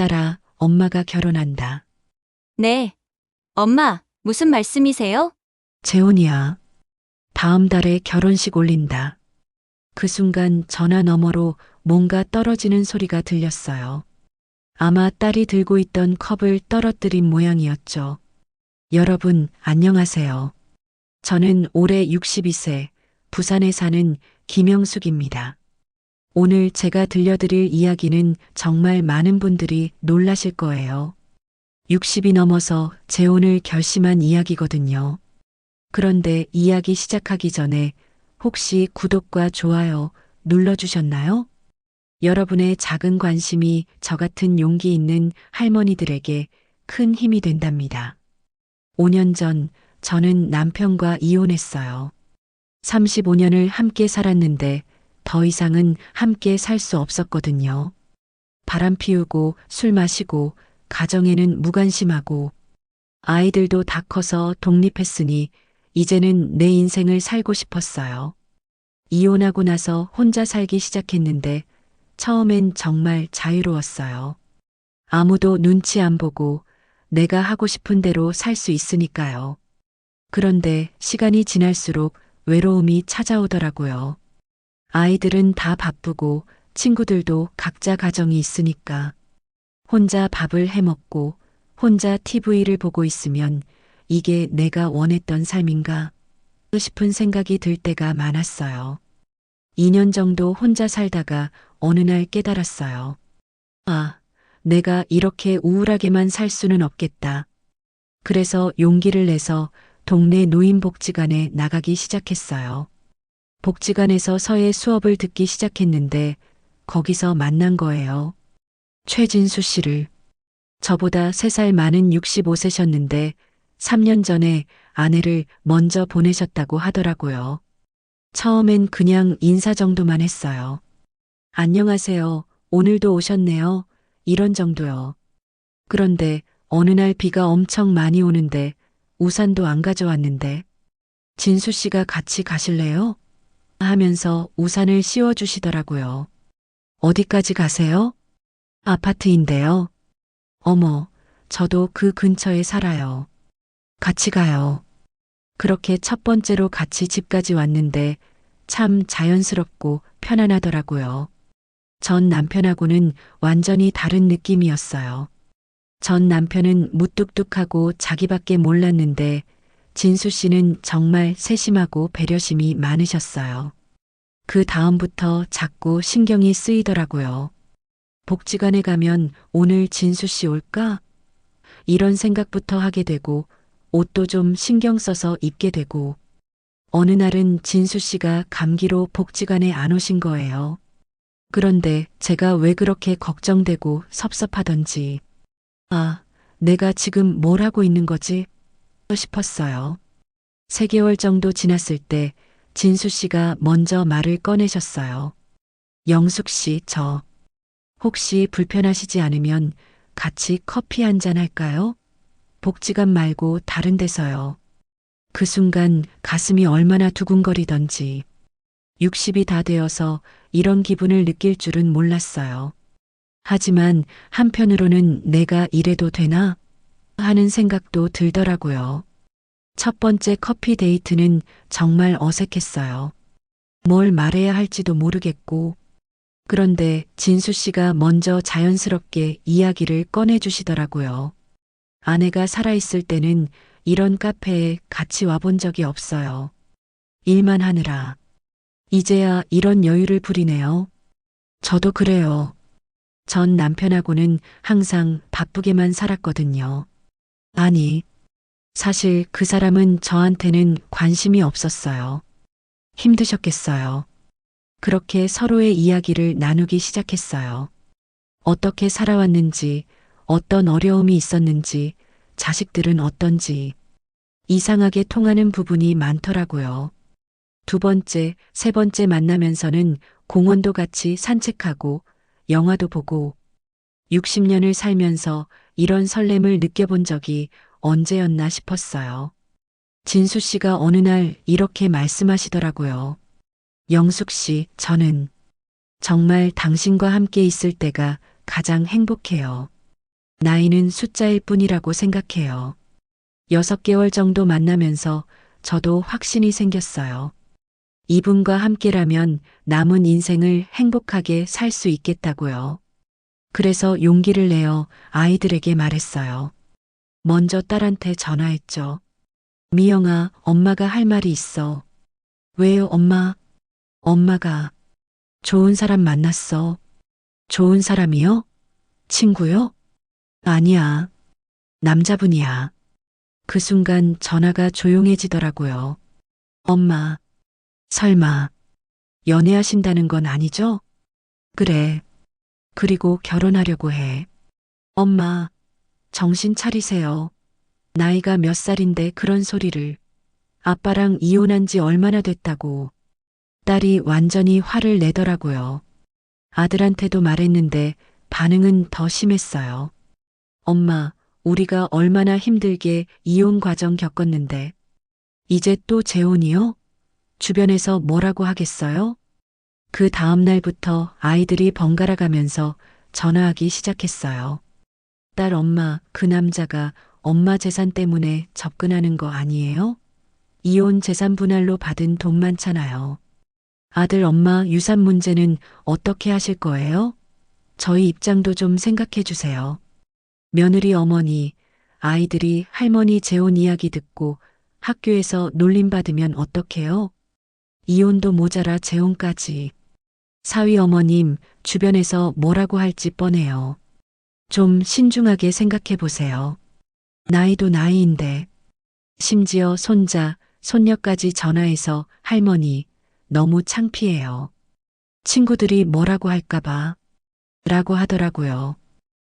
딸아, 엄마가 결혼한다. 네. 엄마, 무슨 말씀이세요? 재혼이야. 다음 달에 결혼식 올린다. 그 순간 전화 너머로 뭔가 떨어지는 소리가 들렸어요. 아마 딸이 들고 있던 컵을 떨어뜨린 모양이었죠. 여러분, 안녕하세요. 저는 올해 62세, 부산에 사는 김영숙입니다. 오늘 제가 들려드릴 이야기는 정말 많은 분들이 놀라실 거예요. 60이 넘어서 재혼을 결심한 이야기거든요. 그런데 이야기 시작하기 전에 혹시 구독과 좋아요 눌러주셨나요? 여러분의 작은 관심이 저 같은 용기 있는 할머니들에게 큰 힘이 된답니다. 5년 전 저는 남편과 이혼했어요. 35년을 함께 살았는데 더 이상은 함께 살 수 없었거든요. 바람 피우고 술 마시고 가정에는 무관심하고 아이들도 다 커서 독립했으니 이제는 내 인생을 살고 싶었어요. 이혼하고 나서 혼자 살기 시작했는데 처음엔 정말 자유로웠어요. 아무도 눈치 안 보고 내가 하고 싶은 대로 살 수 있으니까요. 그런데 시간이 지날수록 외로움이 찾아오더라고요. 아이들은 다 바쁘고 친구들도 각자 가정이 있으니까 혼자 밥을 해 먹고 혼자 TV를 보고 있으면 이게 내가 원했던 삶인가 싶은 생각이 들 때가 많았어요. 2년 정도 혼자 살다가 어느 날 깨달았어요. 아, 내가 이렇게 우울하게만 살 수는 없겠다. 그래서 용기를 내서 동네 노인복지관에 나가기 시작했어요. 복지관에서 서예 수업을 듣기 시작했는데 거기서 만난 거예요. 최진수 씨를. 저보다 3살 많은 65세셨는데 3년 전에 아내를 먼저 보내셨다고 하더라고요. 처음엔 그냥 인사 정도만 했어요. 안녕하세요. 오늘도 오셨네요. 이런 정도요. 그런데 어느 날 비가 엄청 많이 오는데 우산도 안 가져왔는데 진수 씨가 같이 가실래요? 하면서 우산을 씌워주시더라고요. 어디까지 가세요? 아파트인데요. 어머, 저도 그 근처에 살아요. 같이 가요. 그렇게 첫 번째로 같이 집까지 왔는데 참 자연스럽고 편안하더라고요. 전 남편하고는 완전히 다른 느낌이었어요. 전 남편은 무뚝뚝하고 자기밖에 몰랐는데 진수 씨는 정말 세심하고 배려심이 많으셨어요. 그 다음부터 자꾸 신경이 쓰이더라고요. 복지관에 가면 오늘 진수 씨 올까? 이런 생각부터 하게 되고 옷도 좀 신경 써서 입게 되고 어느 날은 진수 씨가 감기로 복지관에 안 오신 거예요. 그런데 제가 왜 그렇게 걱정되고 섭섭하던지 아, 내가 지금 뭘 하고 있는 거지? 싶었어요. 3개월 정도 지났을 때 진수 씨가 먼저 말을 꺼내셨어요. 영숙 씨, 저 혹시 불편하시지 않으면 같이 커피 한 잔 할까요? 복지관 말고 다른 데서요. 그 순간 가슴이 얼마나 두근거리던지 60이 다 되어서 이런 기분을 느낄 줄은 몰랐어요. 하지만 한편으로는 내가 이래도 되나? 하는 생각도 들더라고요. 첫 번째 커피 데이트는 정말 어색했어요. 뭘 말해야 할지도 모르겠고, 그런데 진수 씨가 먼저 자연스럽게 이야기를 꺼내주시더라고요. 아내가 살아있을 때는 이런 카페에 같이 와본 적이 없어요. 일만 하느라. 이제야 이런 여유를 부리네요. 저도 그래요. 전 남편하고는 항상 바쁘게만 살았거든요. 아니, 사실 그 사람은 저한테는 관심이 없었어요. 힘드셨겠어요. 그렇게 서로의 이야기를 나누기 시작했어요. 어떻게 살아왔는지, 어떤 어려움이 있었는지, 자식들은 어떤지. 이상하게 통하는 부분이 많더라고요. 두 번째, 세 번째 만나면서는 공원도 같이 산책하고 영화도 보고 60년을 살면서 이런 설렘을 느껴본 적이 언제였나 싶었어요. 진수 씨가 어느 날 이렇게 말씀하시더라고요. 영숙 씨, 저는 정말 당신과 함께 있을 때가 가장 행복해요. 나이는 숫자일 뿐이라고 생각해요. 여섯 개월 정도 만나면서 저도 확신이 생겼어요. 이분과 함께라면 남은 인생을 행복하게 살 수 있겠다고요. 그래서 용기를 내어 아이들에게 말했어요. 먼저 딸한테 전화했죠. 미영아, 엄마가 할 말이 있어. 왜요, 엄마? 엄마가 좋은 사람 만났어. 좋은 사람이요? 친구요? 아니야. 남자분이야. 그 순간 전화가 조용해지더라고요. 엄마, 설마, 연애하신다는 건 아니죠? 그래. 그리고 결혼하려고 해. 엄마, 정신 차리세요. 나이가 몇 살인데 그런 소리를. 아빠랑 이혼한 지 얼마나 됐다고. 딸이 완전히 화를 내더라고요. 아들한테도 말했는데 반응은 더 심했어요. 엄마, 우리가 얼마나 힘들게 이혼 과정 겪었는데. 이제 또 재혼이요? 주변에서 뭐라고 하겠어요? 그 다음 날부터 아이들이 번갈아 가면서 전화하기 시작했어요. 딸 엄마, 그 남자가 엄마 재산 때문에 접근하는 거 아니에요? 이혼 재산 분할로 받은 돈 많잖아요. 아들 엄마 유산 문제는 어떻게 하실 거예요? 저희 입장도 좀 생각해 주세요. 며느리 어머니, 아이들이 할머니 재혼 이야기 듣고 학교에서 놀림받으면 어떡해요? 이혼도 모자라 재혼까지. 사위 어머님, 주변에서 뭐라고 할지 뻔해요. 좀 신중하게 생각해 보세요. 나이도 나이인데. 심지어 손자, 손녀까지 전화해서 할머니, 너무 창피해요. 친구들이 뭐라고 할까봐. 라고 하더라고요.